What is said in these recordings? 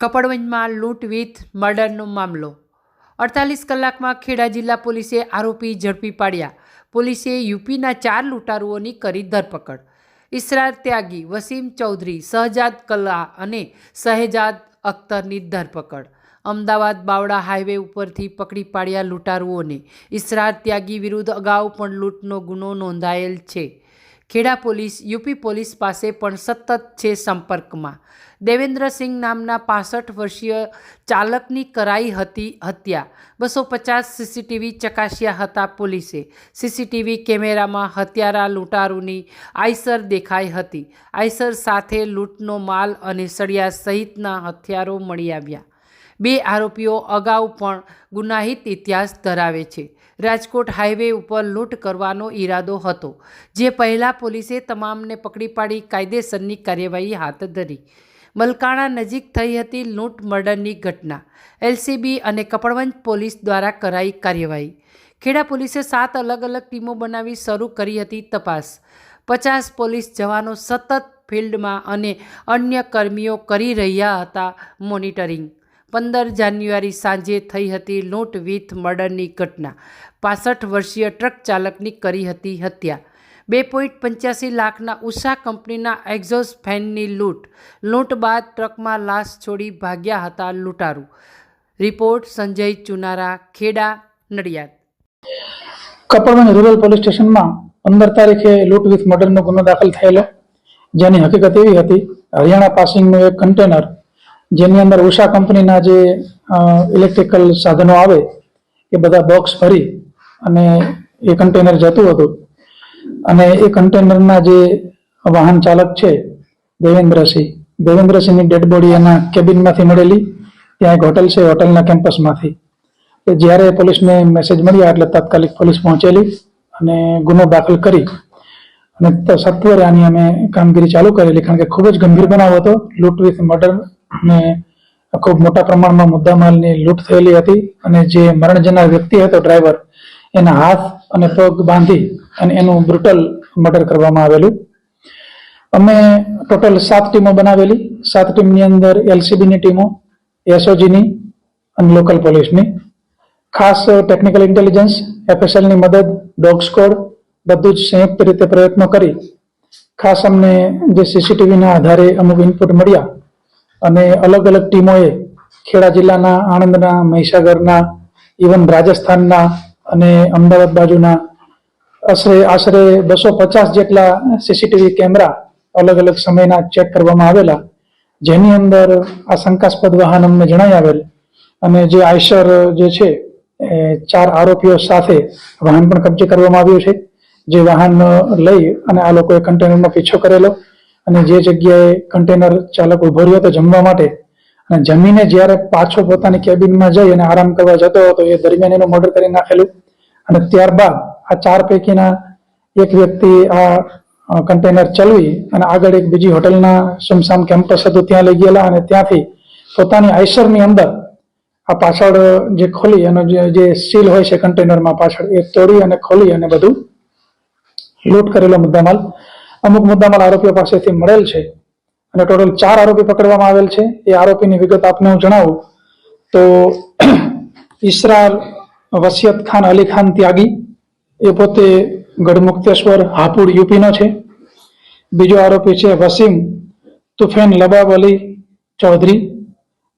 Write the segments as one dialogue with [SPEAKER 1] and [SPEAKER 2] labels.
[SPEAKER 1] કપડવંજમાં લૂંટ વિથ મર્ડરનો મામલો. અડતાલીસ કલાકમાં ખેડા જિલ્લા પોલીસે આરોપી ઝડપી પાડ્યા. પોલીસે યુપીના ચાર લૂંટારુઓની કરી ધરપકડ. ઇસરાર ત્યાગી, વસીમ ચૌધરી, શહજાદ કલા અને શહેજાદ અખ્તરની ધરપકડ. અમદાવાદ બાવડા હાઈવે ઉપરથી પકડી પાડ્યા લૂંટારુઓને. ઇસરાર ત્યાગી વિરુદ્ધ અગાઉ પણ લૂંટનો ગુનો નોંધાયેલ છે. ખેડા પોલીસ, યુપી પોલીસ પાસે પણ સતત છે સંપર્કમાં. દેવેન્દ્રસિંહ નામના પાસઠ વર્ષીય ચાલકની કરાઈ હતી હત્યા. બસો પચાસ સીસીટીવી ચકાસ્યા હતા પોલીસે. સીસીટીવી કેમેરામાં હત્યારા લૂંટારૂની આઈસર દેખાઈ હતી. આઈસર સાથે લૂંટનો માલ અને સળિયા સહિતના હથિયારો મળી આવ્યા. બે આરોપીઓ અગાઉ પણ ગુનાહિત ઇતિહાસ ધરાવે છે. રાજકોટ હાઈવે ઉપર લૂંટ કરવાનો ઈરાદો હતો, જે પહેલાં પોલીસે તમામને પકડી પાડી કાયદેસરની કાર્યવાહી હાથ ધરી. મલકાણા નજીક થઈ હતી લૂંટ મર્ડરની ઘટના. એલસીબી અને કપડવંજ પોલીસ દ્વારા કરાઈ કાર્યવાહી. ખેડા પોલીસે સાત અલગ અલગ ટીમો બનાવી શરૂ કરી હતી તપાસ. પચાસ પોલીસ જવાનો સતત ફિલ્ડમાં અને અન્ય કર્મીઓ કરી રહ્યા હતા મોનિટરિંગ. પંદર જાન્યુઆરી સાંજે થઈ હતી લૂંટ વિથ મર્ડરની ઘટના. પાસઠ વર્ષીય ટ્રક ચાલકની કરી હતી હત્યા. બે પોઈન્ટ પંચ્યાસી લાખના ઉષા કંપનીના એક્ઝોસ્ટ ફેનની લૂંટ. લૂંટ બાદ ટ્રકમાં લાશ છોડી ભાગ્યા હતા લૂંટારૂ. Report Sanjay Chunara, Kheda, Nadiad.
[SPEAKER 2] Kapadvanj rural police સ્ટેશનમાં પંદર તારીખે લૂંટ વિથ મર્ડરનો ગુનો દાખલ થયેલો. જેની હકીકત એવી હતી, હરિયાણા પાસિંગનું એક કન્ટેનર જેની અંદર ઉષા કંપનીના જે ઇલેક્ટ્રિકલ સાધનો આવે, એ બધા બોક્સ ભરી અને એ કન્ટેનર જતું હતું. અને એ કન્ટેનરના જે વાહન ચાલક છે, દેવેન્દ્રસિંહ, દેવેન્દ્રસિંહની ડેડ બોડી એના કેબિનમાંથી મળેલી, ત્યાં એક હોટલ છે હોટલના કેમ્પસમાંથી તો જ્યારે પોલીસને મેસેજ મળ્યા, એટલે તાત્કાલિક પોલીસ પહોંચેલી અને ગુનો દાખલ કરી. અને સત્વરે આની અમે કામગીરી ચાલુ કરેલી, કારણ કે ખૂબ જ ગંભીર બનાવ હતો, લૂંટ વિથ મર્ડર ને ખૂબ મોટા પ્રમાણમાં મુદ્દામાલની લૂંટ થયેલી હતી અને જે મરણ જનાર વ્યક્તિ હતો, ડ્રાઈવર, એના હાથ અને પગ બાંધી અને એનું બ્રુટલ મર્ડર કરવામાં આવેલું. અમે ટોટલ સાત ટીમો બનાવેલી. સાત ટીમની અંદર એલસીબીની ટીમો, એસઓજીની અને લોકલ પોલીસની. ખાસ ટેકનિકલ ઇન્ટેલિજન્સ, એફએસએલની મદદ, ડોગ સ્કોડ, બધું જ સંયુક્ત રીતે પ્રયત્નો કરી. ખાસ અમને જે સીસીટીવીના આધારે અમુક ઇનપુટ મળ્યા અને અલગ અલગ ટીમોએ ખેડા જિલ્લાના આણંદના, મહીસાગરના ઇવન રાજસ્થાનના અને અમદાવાદ બાજુના આશરે આશરે બસો પચાસ જેટલા સીસીટીવી કેમેરા અલગ અલગ સમયના ચેક કરવામાં આવેલા, જેની અંદર આ શંકાસ્પદ વાહન અમને જણાઈ આવેલ અને જે આયસર જે છે ચાર આરોપીઓ સાથે વાહન પણ કબજે કરવામાં આવ્યું છે. જે વાહન લઈ અને આ લોકોએ કન્ટેનરનો પીછો કરેલો અને જે જગ્યાએ કન્ટેનર ચાલક ઊભો રહ્યો હતો જમવા માટે, અને જમીને જ્યારે પાછો પોતાની કેબિનમાં જઈ અને આરામ કરવા જતો હતો, એ દરમિયાન એનું મર્ડર કરી નાખેલું. અને ત્યારબાદ આ ચાર પૈકીના એક વ્યક્તિ આ કન્ટેનર ચલવી અને આગળ એક બીજી હોટલના સુમસામ કેમ્પસ હતું, ત્યાં લઈ ગયેલા અને ત્યાંથી પોતાની આઈસરની અંદર આ પાછળ જે ખોલી અને જે સીલ હોય છે કન્ટેનરમાં પાછળ, એ તોડી અને ખોલી અને બધું લૂંટ કરેલો મુદ્દામાલ. અમુક મુદ્દામાં આરોપીઓ પાસેથી મળેલ છે. અને ટોટલ ચાર આરોપી પકડવામાં આવેલ છે. એ આરોપીની વિગત આપને હું જણાવું. તો ઈસરાર વસિયત ખાન અલી ખાન ત્યાગી. એ પોતે ગઢમુક્તેશ્વર હાપુડ યુપીનો છે. બીજો આરોપી છે વસીમ તુફેન લબાબ અલી ચૌધરી,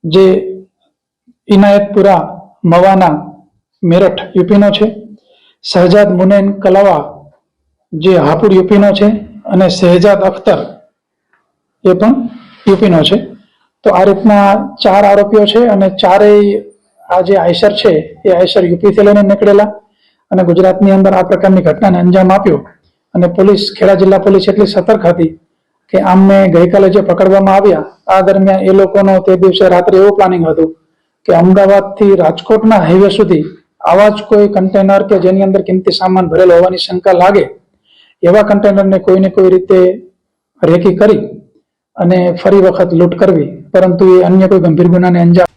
[SPEAKER 2] જે ઇનાયતપુરા મવાના મેરઠ યુપીનો છે. શહજાદ મુનેન કલાવા, જે હાપુડ યુપીનો છે. અને શહેજાદ અખ્તર એ પણ યુપીનો છે. તો આ રીતના ચાર આરોપીઓ છે અને ચારેય આ જે આયસર છે એ આયસર યુપીથી લઈને નીકળેલા અને ગુજરાતની અંદર આ પ્રકારની ઘટનાને અંજામ આપ્યો અને પોલીસ ખેડા જિલ્લા પોલીસ એટલી સતર્ક હતી કે આમને ગઈકાલે જે પકડવામાં આવ્યા, આ દરમિયાન એ લોકોનો તે દિવસે રાત્રે એવું પ્લાનિંગ હતું કે અમદાવાદથી રાજકોટના હાઈવે સુધી આવા જ કોઈ કન્ટેનર કે જેની અંદર કિંમતી સામાન ભરેલો હોવાની શંકા લાગે એવા કન્ટેનરને કોઈને કોઈ રીતે રેકી કરી અને ફરી વખત લૂંટ કરવી, પરંતુ એ અન્ય કોઈ ગંભીર ગુનાને અંજામ